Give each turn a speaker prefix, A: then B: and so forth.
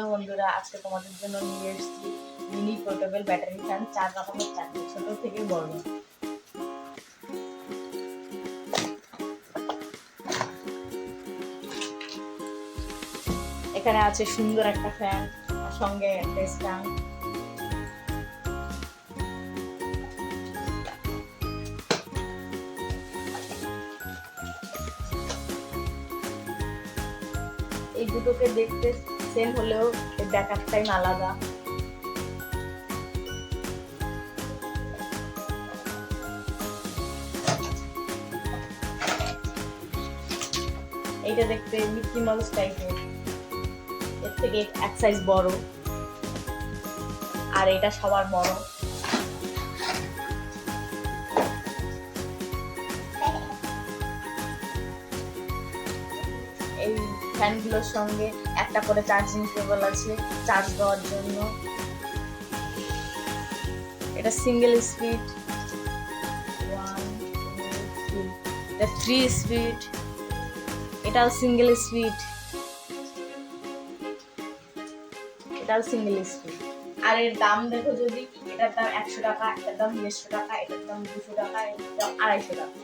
A: Hello বন্ধুরা, আজকে তোমাদের জন্য নিয়ে এসেছি মিনি পোর্টেবল ব্যাটারি ফ্যান চার রকমের চারটে ছোট থেকে বড়। এখানে আছে সুন্দর একটা ফ্যান সঙ্গে একটা এই দুটোকে দেখতে সেম হলেও দেখার টাইম আলাদা। এইটা দেখতে মিকি মাউস টাইপের। এর থেকে এক সাইজ বড়। আর এটা সবার বড়। এই ফ্যানগুলোর সঙ্গে একটা করে চার্জিং কেবল আছে চার্জ দেওয়ার জন্য। এটা সিঙ্গেল স্পিড এটা থ্রি স্পিড এটাও সিঙ্গেল স্পিড এটাও সিঙ্গেল স্পিড আর এর দাম দেখো যদি, এটার দাম একশো টাকা, এটার দাম দেড়শো টাকা, এটার দাম দুশো টাকা, এটার দাম আড়াইশো টাকা।